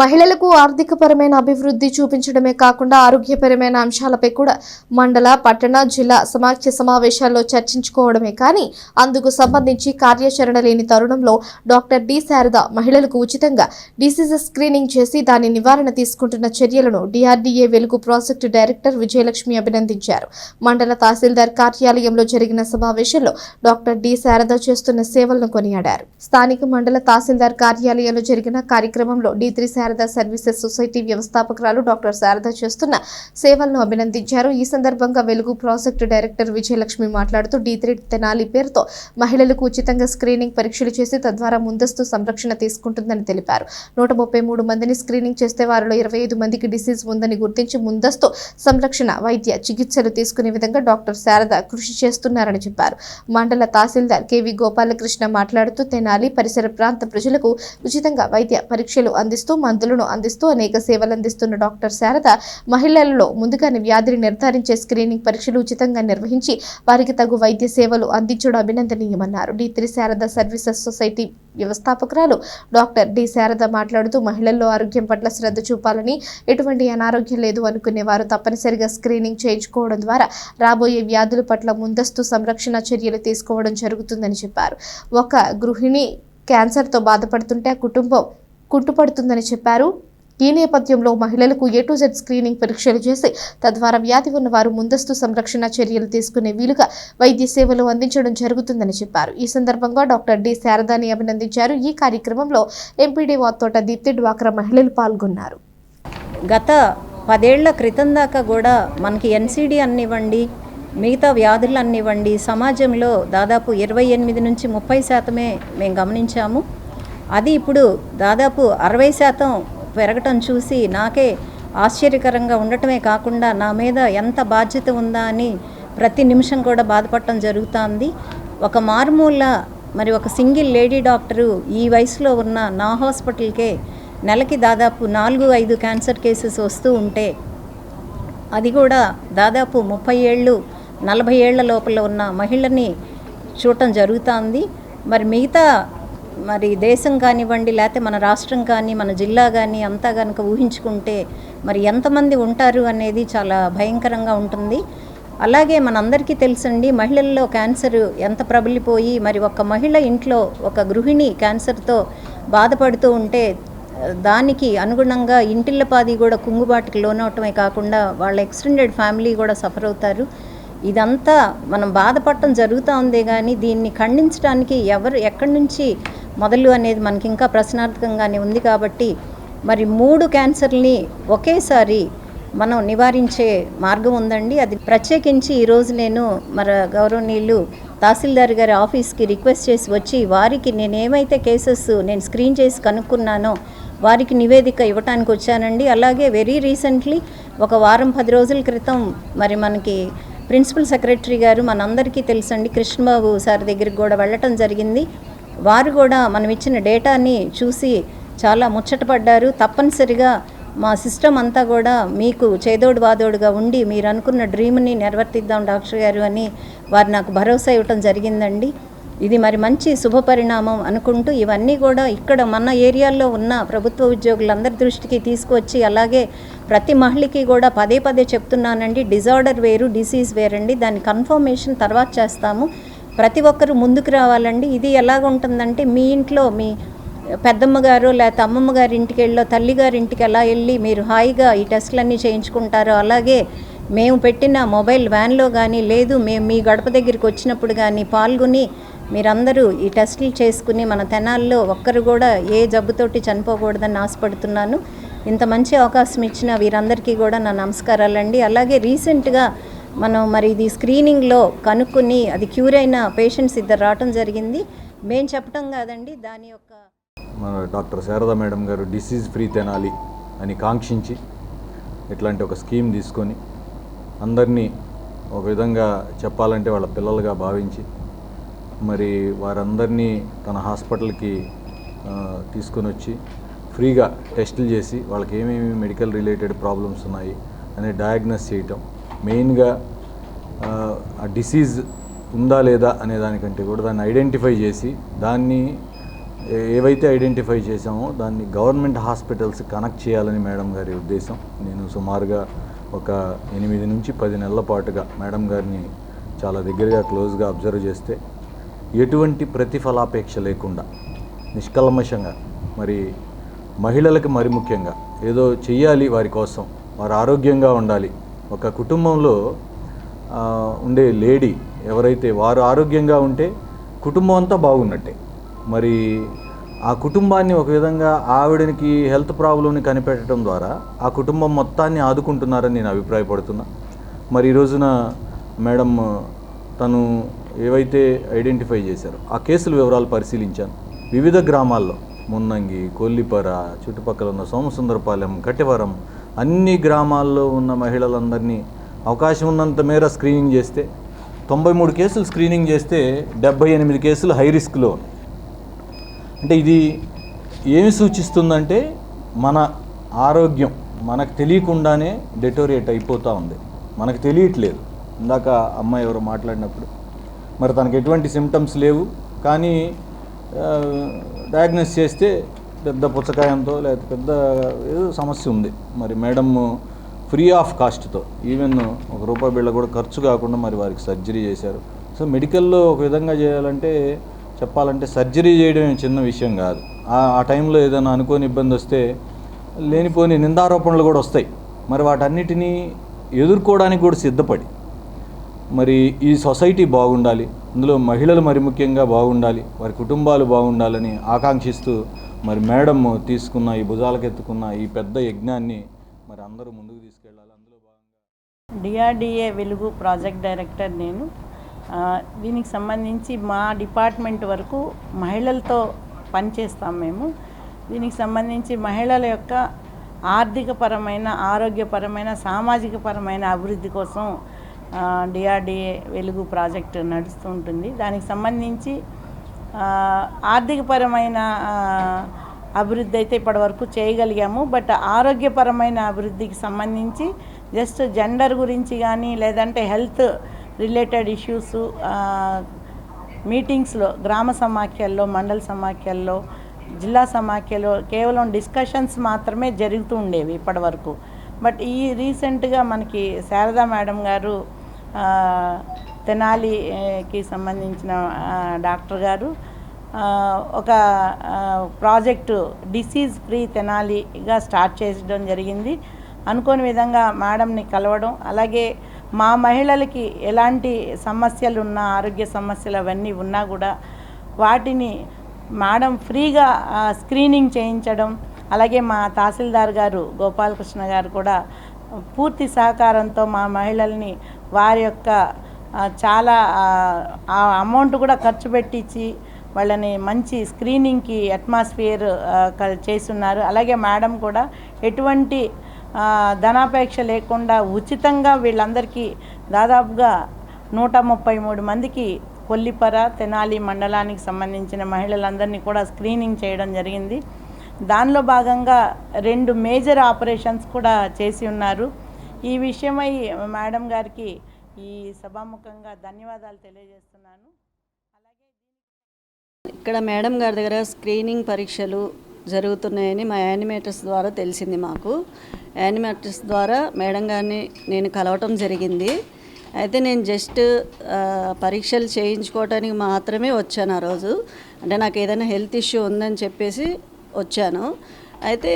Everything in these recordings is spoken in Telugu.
మహిళలకు ఆర్థికపరమైన అభివృద్ధి చూపించడమే కాకుండా ఆరోగ్యపరమైన అంశాలపై కూడా మండల పట్టణ జిల్లా సమాఖ్య సమావేశాల్లో చర్చించుకోవడమే. కానీ అందుకు సంబంధించి కార్యాచరణ లేని తరుణంలో డాక్టర్ డి. శారద మహిళలకు ఉచితంగా డిసీజెస్ స్క్రీనింగ్ చేసి దాని నివారణ తీసుకుంటున్న చర్యలను డిఆర్డీఏ వెలుగు ప్రాజెక్టు డైరెక్టర్ విజయలక్ష్మి అభినందించారు. మండల తహసీల్దార్ కార్యాలయంలో జరిగిన సమావేశంలో డాక్టర్ డి. శారద చేస్తున్న సేవలను కొనియాడారు. స్థానిక మండల తహసీల్దార్ కార్యాలయంలో జరిగిన కార్యక్రమంలో D. Three Sharada services society వ్యవస్థాపకురాలు doctor Sharada చేస్తున్న సేవలను అభినందించారు. ఈ సందర్భంగా వెలుగు ప్రాజెక్టు డైరెక్టర్ విజయలక్ష్మి మాట్లాడుతూ డి త్రీ తెనాలి పేరుతో మహిళలకు ఉచితంగా స్క్రీనింగ్ పరీక్షలు చేసి తద్వారా ముందస్తు సంరక్షణ తీసుకుంటుందని తెలిపారు. నూట ముప్పై మూడు మందిని స్క్రీనింగ్ చేస్తే వారిలో ఇరవై ఐదు మందికి డిసీజ్ ఉందని గుర్తించి ముందస్తు సంరక్షణ వైద్య చికిత్సలు తీసుకునే విధంగా డాక్టర్ శారద కృషి చేస్తున్నారని చెప్పారు. మండల తహసీల్దార్ కెవి గోపాలకృష్ణ మాట్లాడుతూ తెనాలి పరిసర ప్రాంత ప్రజలకు ఉచితంగా వైద్య పరీక్షలు అందిస్తూ మందులను అందిస్తూ అనేక సేవలు అందిస్తున్న డాక్టర్ శారద మహిళలలో ముందుగానే వ్యాధిని నిర్ధారించే స్క్రీనింగ్ పరీక్షలు ఉచితంగా నిర్వహించి వారికి తగు వైద్య సేవలు అందించడం అభినందనీయమన్నారు. D three Sharada services society వ్యవస్థాపకురాలు doctor D Sharada మాట్లాడుతూ మహిళల్లో ఆరోగ్యం పట్ల శ్రద్ధ చూపాలని ఎటువంటి అనారోగ్యం లేదు అనుకునే వారు తప్పనిసరిగా స్క్రీనింగ్ చేయించుకోవడం ద్వారా రాబోయే వ్యాధుల పట్ల ముందస్తు సంరక్షణ చర్యలు తీసుకోవడం జరుగుతుందని చెప్పారు. ఒక గృహిణి క్యాన్సర్తో బాధపడుతుంటే ఆ కుటుంబం కుంటుపడుతుందని చెప్పారు. ఈ నేపథ్యంలో మహిళలకు ఏ టు జెడ్ స్క్రీనింగ్ పరీక్షలు చేసి తద్వారా వ్యాధి ఉన్నవారు ముందస్తు సంరక్షణ చర్యలు తీసుకునే వీలుగా వైద్య సేవలు అందించడం జరుగుతుందని చెప్పారు. ఈ సందర్భంగా డాక్టర్ డి. శారదాని అభినందించారు. ఈ కార్యక్రమంలో ఎంపీడీ వాత్తోట దీప్తి డ్వాక్రా మహిళలు పాల్గొన్నారు. గత పదేళ్ళ క్రితం దాకా కూడా మనకి ఎన్సీడీ అన్నివ్వండి మిగతా వ్యాధులు అన్నివ్వండి సమాజంలో దాదాపు ఇరవై ఎనిమిది నుంచి ముప్పై శాతమే మేము గమనించాము. అది ఇప్పుడు దాదాపు అరవై శాతం పెరగటం చూసి నాకే ఆశ్చర్యకరంగా ఉండటమే కాకుండా నా మీద ఎంత బాధ్యత ఉందా అని ప్రతి నిమిషం కూడా బాధపడటం జరుగుతోంది. ఒక మారుమూల మరి ఒక సింగిల్ లేడీ డాక్టరు ఈ వయసులో ఉన్న నా హాస్పిటల్కే నెలకి దాదాపు నాలుగు ఐదు క్యాన్సర్ కేసెస్ వస్తూ ఉంటే అది కూడా దాదాపు ముప్పై ఏళ్ళు నలభై ఏళ్ళ లోపల ఉన్న మహిళని చూడటం జరుగుతుంది. మరి మిగతా మరి దేశం కానివ్వండి లేకపోతే మన రాష్ట్రం కానీ మన జిల్లా కానీ అంతా కనుక ఊహించుకుంటే మరి ఎంతమంది ఉంటారు అనేది చాలా భయంకరంగా ఉంటుంది. అలాగే మనందరికీ తెలుసండి మహిళల్లో క్యాన్సర్ ఎంత ప్రబలిపోయి మరి ఒక మహిళ ఇంట్లో ఒక గృహిణి క్యాన్సర్తో బాధపడుతూ ఉంటే దానికి అనుగుణంగా ఇంటిల్లపాది కూడా కుంగుబాటుకి లోనవటమే కాకుండా వాళ్ళ ఎక్స్టెండెడ్ ఫ్యామిలీ కూడా సఫర్ అవుతారు. ఇదంతా మనం బాధపడటం జరుగుతూ ఉందే కానీ దీన్ని ఖండించడానికి ఎవరు ఎక్కడి నుంచి మొదలు అనేది మనకి ఇంకా ప్రశ్నార్థకంగానే ఉంది కాబట్టి మరి మూడు క్యాన్సర్ని ఒకేసారి మనం నివారించే మార్గం ఉందండి. అది ప్రత్యేకించి ఈరోజు నేను మన గౌరవనీయులు తహసీల్దార్ గారి ఆఫీస్కి రిక్వెస్ట్ చేసి వచ్చి వారికి నేను ఏమైతే కేసెస్ నేను స్క్రీన్ చేసి కనుక్కున్నానో వారికి నివేదిక ఇవ్వటానికి వచ్చానండి. అలాగే వెరీ రీసెంట్లీ ఒక వారం పది రోజుల క్రితం మరి మనకి ప్రిన్సిపల్ సెక్రటరీ గారు మనందరికీ తెలుసండి కృష్ణబాబు సార్ దగ్గరికి కూడా వెళ్ళటం జరిగింది. వారు కూడా మనం ఇచ్చిన డేటాని చూసి చాలా ముచ్చటపడ్డారు. తప్పనిసరిగా మా సిస్టమ్ అంతా కూడా మీకు చేదోడు వాదోడుగా ఉండి మీరు అనుకున్న డ్రీమ్ని నెరవేర్తిద్దాం డాక్టర్ గారు అని వారు నాకు భరోసా ఇవ్వటం జరిగిందండి. ఇది మరి మంచి శుభపరిణామం అనుకుంటూ ఇవన్నీ కూడా ఇక్కడ మన ఏరియాల్లో ఉన్న ప్రభుత్వ ఉద్యోగులందరి దృష్టికి తీసుకొచ్చి అలాగే ప్రతి మహిళకి కూడా పదే పదే చెప్తున్నానండి. డిజార్డర్ వేరు డిసీజ్ వేరండి. దాని కన్ఫర్మేషన్ తర్వాత చేస్తాము. ప్రతి ఒక్కరు ముందుకు రావాలండి. ఇది ఎలాగుంటుందంటే మీ ఇంట్లో మీ పెద్దమ్మ గారు లేకపోతే అమ్మమ్మ గారి ఇంటికి వెళ్ళో తల్లి గారి ఇంటికి ఎలా వెళ్ళి మీరు హాయిగా ఈ టెస్టులన్నీ చేయించుకుంటారో అలాగే మేము పెట్టిన మొబైల్ వ్యాన్లో కానీ లేదు మేము మీ గడప దగ్గరికి వచ్చినప్పుడు కానీ పాల్గొని మీరందరూ ఈ టెస్టులు చేసుకుని మన తెనాల్లో ఒక్కరు కూడా ఏ జబ్బుతోటి చనిపోకూడదని ఆశపడుతున్నాను. ఇంత మంచి అవకాశం ఇచ్చిన వీరందరికీ కూడా నా నమస్కారాలండి. అలాగే రీసెంట్గా మనం మరి ఇది స్క్రీనింగ్లో కనుక్కొని అది క్యూర్ అయిన పేషెంట్స్ ఇద్దరు రావటం జరిగింది. మేము చెప్పటం కాదండి దాని యొక్క మన డాక్టర్ శారదా మేడం గారు డిసీజ్ ఫ్రీ తెనాలి అని కాంక్షించి ఇట్లాంటి ఒక స్కీమ్ తీసుకొని అందరినీ ఒక విధంగా చెప్పాలంటే వాళ్ళ పిల్లలుగా భావించి మరి వారందరినీ తన హాస్పిటల్కి తీసుకొని వచ్చి ఫ్రీగా టెస్టులు చేసి వాళ్ళకి ఏమేమి మెడికల్ రిలేటెడ్ ప్రాబ్లమ్స్ ఉన్నాయి అని డయాగ్నోస్ చేయటం. మెయిన్గా ఆ, డిసీజ్ ఉందా లేదా అనే దానికంటే కూడా దాన్ని ఐడెంటిఫై చేసి దాన్ని ఏవైతే ఐడెంటిఫై చేశామో దాన్ని గవర్నమెంట్ హాస్పిటల్స్ కనెక్ట్ చేయాలని మేడం గారి ఉద్దేశం. నేను సుమారుగా ఒక ఎనిమిది నుంచి పది నెలల పాటుగా మేడం గారిని చాలా దగ్గరగా క్లోజ్గా అబ్జర్వ్ చేస్తే ఎటువంటి ప్రతిఫలాపేక్ష లేకుండా నిష్కల్మషంగా మరి మహిళలకు మరి ముఖ్యంగా ఏదో చెయ్యాలి వారి కోసం వారు ఆరోగ్యంగా ఉండాలి ఒక కుటుంబంలో ఉండే లేడీ ఎవరైతే వారు ఆరోగ్యంగా ఉంటే కుటుంబం అంతా బాగున్నట్టే. మరి ఆ కుటుంబాన్ని ఒక విధంగా ఆవిడనికి హెల్త్ ప్రాబ్లమ్ని కనిపెట్టడం ద్వారా ఆ కుటుంబం మొత్తాన్ని ఆదుకుంటున్నారని నేను అభిప్రాయపడుతున్నా. మరి ఈ రోజున మేడం తను ఏవైతే ఐడెంటిఫై చేశారో ఆ కేసుల వివరాలు పరిశీలించాను. వివిధ గ్రామాల్లో మున్నంగి కొల్లిపర చుట్టుపక్కల ఉన్న సోమసుందరపాలెం కట్టెవరం అన్ని గ్రామాల్లో ఉన్న మహిళలందరినీ అవకాశం ఉన్నంత మేర స్క్రీనింగ్ చేస్తే తొంభై మూడు కేసులు స్క్రీనింగ్ చేస్తే డెబ్బై ఎనిమిది కేసులు హై రిస్క్లో అంటే ఇది ఏమి సూచిస్తుందంటే మన ఆరోగ్యం మనకు తెలియకుండానే డెటోరియేట్ అయిపోతూ ఉంది. మనకు తెలియట్లేదు. ఇందాక అమ్మాయి ఎవరో మాట్లాడినప్పుడు మరి తనకు ఎటువంటి సిమ్టమ్స్ లేవు. కానీ డయాగ్నోస్ చేస్తే పెద్ద పుచ్చకాయంతో లేదా పెద్ద ఏదో సమస్య ఉంది. మరి మేడం ఫ్రీ ఆఫ్ కాస్ట్తో ఈవెన్ ఒక రూపాయి బిళ్ళ కూడా ఖర్చు కాకుండా మరి వారికి సర్జరీ చేశారు. సో మెడికల్లో ఒక విధంగా చేయాలంటే చెప్పాలంటే సర్జరీ చేయడం చిన్న విషయం కాదు. ఆ- ఆ టైంలో ఏదైనా అనుకోని ఇబ్బంది వస్తే లేనిపోని నిందారోపణలు కూడా వస్తాయి. మరి వాటన్నిటినీ ఎదుర్కోవడానికి కూడా సిద్ధపడి. మరి ఈ సొసైటీ బాగుండాలి. అందులో మహిళలు మరి ముఖ్యంగా బాగుండాలి. వారి కుటుంబాలు బాగుండాలని ఆకాంక్షిస్తూ మరి మేడం తీసుకున్న ఈ భుజాలకెత్తుకున్న ఈ పెద్ద యజ్ఞాన్ని మరి అందరూ ముందుకు తీసుకెళ్ళాలి. అందులో భాగంగా డిఆర్డిఏ వెలుగు ప్రాజెక్ట్ డైరెక్టర్ నేను. దీనికి సంబంధించి మా డిపార్ట్మెంట్ వరకు మహిళలతో పనిచేస్తాం మేము. దీనికి సంబంధించి మహిళల యొక్క ఆర్థికపరమైన ఆరోగ్యపరమైన సామాజిక పరమైన అభివృద్ధి కోసం డిఆర్డిఏ వెలుగు ప్రాజెక్ట్ నడుస్తూ ఉంటుంది. దానికి సంబంధించి ఆర్థికపరమైన అభివృద్ధి అయితే ఇప్పటివరకు చేయగలిగాము. బట్ ఆరోగ్యపరమైన అభివృద్ధికి సంబంధించి జస్ట్ జెండర్ గురించి కానీ లేదంటే హెల్త్ రిలేటెడ్ ఇష్యూస్ మీటింగ్స్లో గ్రామ సమాఖ్యల్లో మండల సమాఖ్యల్లో జిల్లా సమాఖ్యలో కేవలం డిస్కషన్స్ మాత్రమే జరుగుతూ ఉండేవి ఇప్పటివరకు బట్ ఈ రీసెంట్గా మనకి శారదా మేడం గారు తెనాలికి సంబంధించిన డాక్టర్ గారు ఒక ప్రాజెక్టు డిసీజ్ ఫ్రీ తెనాలిగా స్టార్ట్ చేయడం జరిగింది. అనుకోని విధంగా మేడంని కలవడం అలాగే మా మహిళలకి ఎలాంటి సమస్యలు ఉన్నా ఆరోగ్య సమస్యలు అవన్నీ ఉన్నా కూడా వాటిని మేడం ఫ్రీగా స్క్రీనింగ్ చేయించడం అలాగే మా తహసీల్దార్ గారు గోపాలకృష్ణ గారు కూడా పూర్తి సహకారంతో మా మహిళల్ని వారి యొక్క చాలా ఆ, అమౌంట్ కూడా ఖర్చు పెట్టించి వాళ్ళని మంచి స్క్రీనింగ్కి అట్మాస్ఫియర్ చేస్తున్నారు. అలాగే మేడం కూడా ఎటువంటి ధనాపేక్ష లేకుండా ఉచితంగా వీళ్ళందరికీ దాదాపుగా నూట ముప్పై మూడు మందికి కొల్లిపర తెనాలి మండలానికి సంబంధించిన మహిళలందరినీ కూడా స్క్రీనింగ్ చేయడం జరిగింది. దానిలో భాగంగా రెండు మేజర్ ఆపరేషన్స్ కూడా చేసి ఉన్నారు. ఈ విషయమై మేడం గారికి ఈ సభాముఖంగా ధన్యవాదాలు తెలియజేస్తున్నాను. ఇక్కడ మేడం గారి దగ్గర స్క్రీనింగ్ పరీక్షలు జరుగుతున్నాయని మా యానిమేటర్స్ ద్వారా తెలిసింది మాకు. యానిమేటర్స్ ద్వారా మేడం గారిని నేను కలవటం జరిగింది. అయితే నేను జస్ట్ పరీక్షలు చేయించుకోవడానికి మాత్రమే వచ్చాను ఆ రోజు. అంటే నాకు ఏదైనా హెల్త్ ఇష్యూ ఉందని చెప్పేసి వచ్చాను. అయితే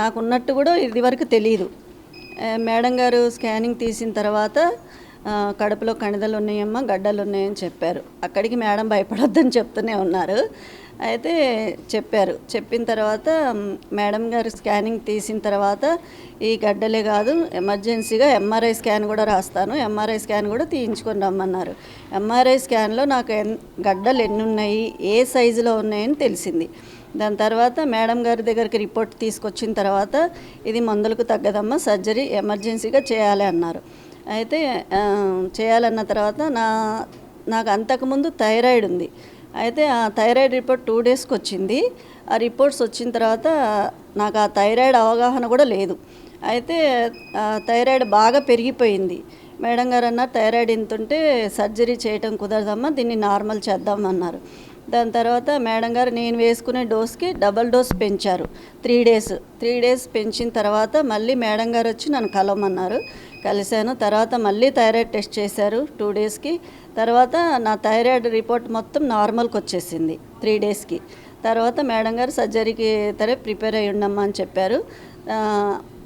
నాకున్నట్టు కూడా ఇది వరకు తెలియదు మేడం గారు స్కానింగ్ తీసిన తర్వాత కడుపులో కణిదలు ఉన్నాయమ్మా గడ్డలు ఉన్నాయని చెప్పారు. అక్కడికి మేడం భయపడొద్దని చెప్తూనే ఉన్నారు. అయితే చెప్పారు. చెప్పిన తర్వాత మేడం గారు స్కానింగ్ తీసిన తర్వాత ఈ గడ్డలే కాదు ఎమర్జెన్సీగా ఎంఆర్ఐ స్కాన్ కూడా రాస్తాను ఎంఆర్ఐ స్కాన్ కూడా తీయించుకొని రమ్మన్నారు. ఎంఆర్ఐ స్కాన్లో నాకు ఎన్ గడ్డలు ఎన్ని ఉన్నాయి ఏ సైజులో ఉన్నాయని తెలిసింది. దాని తర్వాత మేడం గారి దగ్గరికి రిపోర్ట్ తీసుకొచ్చిన తర్వాత ఇది మందులకు తగ్గదమ్మా సర్జరీ ఎమర్జెన్సీగా చేయాలి అన్నారు. అయితే చేయాలన్న తర్వాత నా నాకు అంతకుముందు థైరాయిడ్ ఉంది. అయితే ఆ థైరాయిడ్ రిపోర్ట్ టూ డేస్కి వచ్చింది. ఆ రిపోర్ట్స్ వచ్చిన తర్వాత నాకు ఆ థైరాయిడ్ అవగాహన కూడా లేదు. అయితే ఆ థైరాయిడ్ బాగా పెరిగిపోయింది. మేడం గారు అన్నారు థైరాయిడ్ ఇంత ఉంటే సర్జరీ చేయటం కుదరదమ్మా దీన్ని నార్మల్ చేద్దామన్నారు దాని తర్వాత మేడం గారు నేను వేసుకునే డోస్కి డబల్ డోస్ పెంచారు. త్రీ డేస్ త్రీ డేస్ పెంచిన తర్వాత మళ్ళీ మేడం గారు వచ్చి నన్ను కలవమన్నారు. కలిశాను. తర్వాత మళ్ళీ థైరాయిడ్ టెస్ట్ చేశారు టూ డేస్కి. తర్వాత నా థైరాయిడ్ రిపోర్ట్ మొత్తం నార్మల్కి వచ్చేసింది త్రీ డేస్కి. తర్వాత మేడం గారు సర్జరీకి తరే ప్రిపేర్ అయ్యి ఉండమ్మా అని చెప్పారు.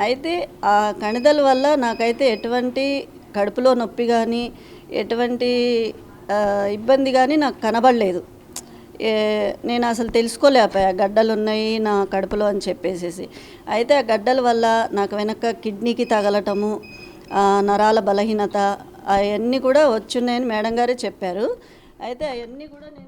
అయితే ఆ కణిదల వల్ల నాకైతే ఎటువంటి కడుపులో నొప్పి కానీ ఎటువంటి ఇబ్బంది కానీ నాకు కనబడలేదు. ఏ, నేను అసలు తెలుసుకోలేకపోయా గడ్డలు ఉన్నాయి నా కడుపులో అని చెప్పేసేసి. అయితే ఆ గడ్డల వల్ల నాకు వెనక కిడ్నీకి తగలటము నరాల బలహీనత అవన్నీ కూడా వచ్చున్నాయని మేడం గారే చెప్పారు. అయితే అవన్నీ కూడా నేను